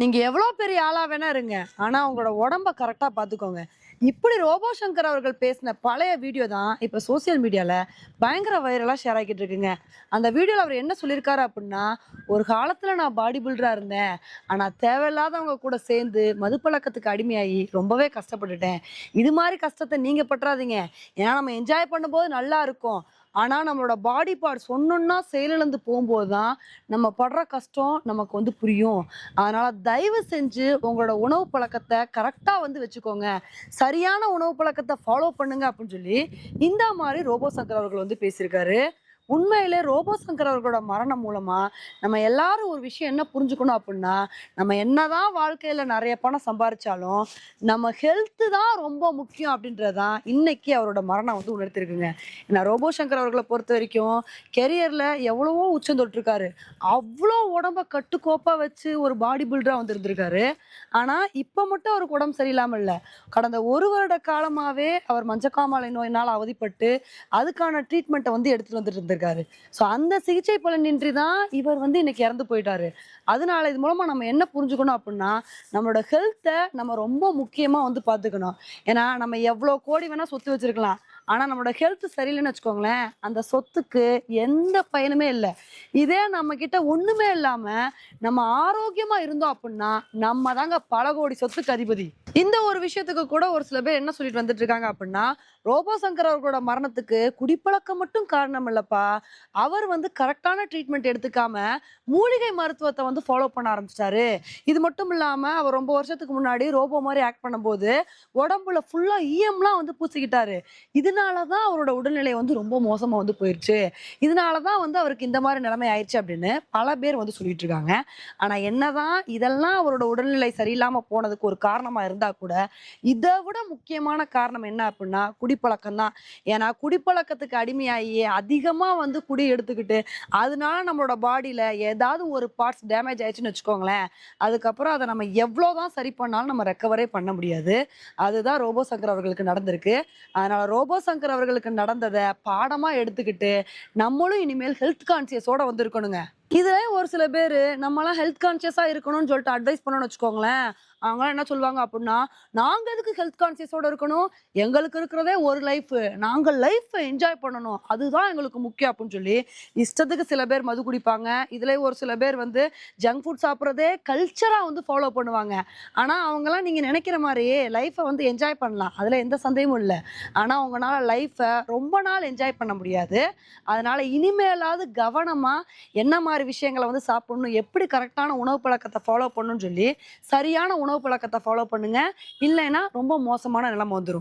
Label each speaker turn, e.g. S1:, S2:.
S1: நீங்கள் எவ்வளோ பெரிய ஆளாக வேணா இருங்க. ஆனால் உங்களோட உடம்ப கரெக்டாக பார்த்துக்கோங்க இப்படி ரோபோ சங்கர் அவர்கள் பேசின பழைய வீடியோ தான் இப்போ சோஷியல் மீடியாவில் பயங்கர வைரலாக ஷேர் ஆகிட்டு இருக்குங்க. அந்த வீடியோவில் அவர் என்ன சொல்லியிருக்காரு அப்படின்னா ஒரு காலத்தில் நான் பாடி பில்டராக இருந்தேன். ஆனால் தேவையில்லாதவங்க கூட சேர்ந்து மதுப்பழக்கத்துக்கு அடிமையாகி ரொம்பவே கஷ்டப்பட்டுட்டேன். இது மாதிரி கஷ்டத்தை நீங்கள் பற்றாதீங்க. ஏன்னா நம்ம என்ஜாய் பண்ணும்போது நல்லா இருக்கும். ஆனால் நம்மளோட பாடி பார்ட்ஸ் ஒன்றுன்னா செயலிழந்து போகும்போது தான் நம்ம படுற கஷ்டம் நமக்கு வந்து புரியும். அதனால் தயவு செஞ்சு உங்களோட உணவு பழக்கத்தை கரெக்டாக வந்து வச்சுக்கோங்க. சரியான உணவு பழக்கத்தை ஃபாலோ பண்ணுங்க அப்படின்னு சொல்லி இந்த மாதிரி ரோபோ சங்கர் அவர்கள் வந்து பேசியிருக்காரு. உண்மையில ரோபோ சங்கர் அவர்களோட மரணம் மூலமா நம்ம எல்லாரும் ஒரு விஷயம் என்ன புரிஞ்சுக்கணும் அப்படின்னா நம்ம என்னதான் வாழ்க்கையில நிறைய பணம் சம்பாரிச்சாலும் நம்ம ஹெல்த்து தான் ரொம்ப முக்கியம் அப்படின்றதான் இன்னைக்கு அவரோட மரணம் வந்து உணர்த்திருக்குங்க. ஏன்னா ரோபோ சங்கர் அவர்களை பொறுத்த வரைக்கும் கெரியர்ல எவ்வளவோ உச்சம் தொட்டிருக்காரு. அவ்வளோ உடம்ப கட்டுக்கோப்பா வச்சு ஒரு பாடி பில்டரா வந்து இருந்திருக்காரு ஆனா இப்ப மட்டும் அவருக்கு உடம்பு சரியில்லாம இல்ல. கடந்த ஒரு வருட காலமாவே அவர் மஞ்சக்காமாலை நோயினால் அவதிப்பட்டு அதுக்கான ட்ரீட்மெண்ட்டை வந்து எடுத்துட்டு வந்துட்டு இருந்திருக்காரு. ஸோ அந்த சிகிச்சை பலனின்றி தான் இவர் வந்து இன்னைக்கு இறந்து போயிட்டாரு. அதனால இது மூலமா நம்ம என்ன புரிஞ்சுக்கணும் அப்படின்னா நம்மளோட ஹெல்த்தை நம்ம ரொம்ப முக்கியமா வந்து பார்த்துக்கணும். ஏன்னா நம்ம எவ்வளோ கோடி வேணா சொத்து வச்சிருக்கலாம். ஆனால் நம்மளோட ஹெல்த் சரியில்லைன்னு வச்சுக்கோங்களேன் அந்த சொத்துக்கு எந்த பயனுமே இல்லை. இதே நம்ம கிட்ட ஒன்றுமே இல்லாமல் நம்ம ஆரோக்கியமாக இருந்தோம் அப்படின்னா நம்ம தாங்க பல கோடி சொத்துக்கு அதிபதி. இந்த ஒரு விஷயத்துக்கு கூட ஒரு சில பேர் என்ன சொல்லிட்டு வந்துட்டு இருக்காங்க அப்படின்னா ரோபோ சங்கர் அவர்களோட மரணத்துக்கு குடிப்பழக்கம் மட்டும் காரணம் இல்லப்பா. அவர் வந்து கரெக்டான ட்ரீட்மெண்ட் எடுத்துக்காம மூலிகை மருத்துவத்தை வந்து ஃபாலோ பண்ண ஆரம்பிச்சிட்டாரு. இது மட்டும் இல்லாம அவர் ரொம்ப வருஷத்துக்கு முன்னாடி ரோபோ மாதிரி ஆக்ட் பண்ணும்போது உடம்புல ஃபுல்லா ஈயம்லாம் வந்து பூசிக்கிட்டாரு. இது இதனால தான் அவரோட உடல்நிலை வந்து ரொம்ப மோசமாக வந்து போயிடுச்சு இதனால தான் வந்து அவருக்கு இந்த மாதிரி நிலைமை ஆயிடுச்சு அப்படின்னு பல பேர் வந்து சொல்லிட்டு இருக்காங்க. ஆனால் என்னதான் இதெல்லாம் அவரோட உடல்நிலை சரியில்லாமல் போனதுக்கு ஒரு காரணமாக இருந்தால் கூட இதை விட முக்கியமான காரணம் என்ன அப்படின்னா குடிப்பழக்கம் தான். ஏன்னா குடிப்பழக்கத்துக்கு அடிமையாகி அதிகமாக வந்து குடி எடுத்துக்கிட்டு அதனால நம்மளோட பாடியில் ஏதாவது ஒரு பார்ட்ஸ் டேமேஜ் ஆயிடுச்சுன்னு வச்சுக்கோங்களேன் அதுக்கப்புறம் அதை நம்ம எவ்வளோதான் சரி பண்ணாலும் நம்ம ரெக்கவரே பண்ண முடியாது. அதுதான் ரோபோ சங்கர் அவர்களுக்கு நடந்திருக்கு. அதனால ரோபோ சங்கர் அவர்களுக்கு நடந்ததை பாடமா எடுத்துக்கிட்டு நம்மளும் இனிமேல் ஹெல்த் கான்சியஸோட வந்திருக்கணுங்க. இருக்கணுங்க ஒரு சில பேர் நம்மலாம் ஹெல்த் கான்சியஸா இருக்கணும்னு சொல்லிட்டு அட்வைஸ் பண்ணணும்னு வச்சுக்கோங்களேன். அவங்களாம் என்ன சொல்லுவாங்க அப்படின்னா நாங்க எதுக்கு ஹெல்த் கான்சியஸோட இருக்கணும்? எங்களுக்கு இருக்கிறதே ஒரு லைஃப் நாங்க லைஃப்பை என்ஜாய் பண்ணணும். அதுதான் எங்களுக்கு முக்கியம் அப்படின்னு சொல்லி இஷ்டத்துக்கு சில பேர் மது குடிப்பாங்க. இதுல ஒரு சில பேர் வந்து ஜங்க் ஃபுட் சாப்பிட்றதே கல்ச்சரா வந்து ஃபாலோ பண்ணுவாங்க. ஆனா அவங்கெல்லாம் நீங்க நினைக்கிற மாதிரியே லைஃப்பை வந்து என்ஜாய் பண்ணலாம். அதுல எந்த சந்தேகமும் இல்லை. ஆனா உங்களால லைஃப்பை ரொம்ப நாள் என்ஜாய் பண்ண முடியாது. அதனால இனிமேலாவது கவனமா என்ன மாதிரி மாதிரி விஷயங்களை வந்து சாப்பிடணும். எப்படி கரெக்டான உணவு பழக்கத்தை ஃபாலோ பண்ணணும்னு சொல்லி சரியான உணவு பழக்கத்தை ஃபாலோ பண்ணுங்க. இல்லைன்னா ரொம்ப மோசமான நிலைமை வந்துடும்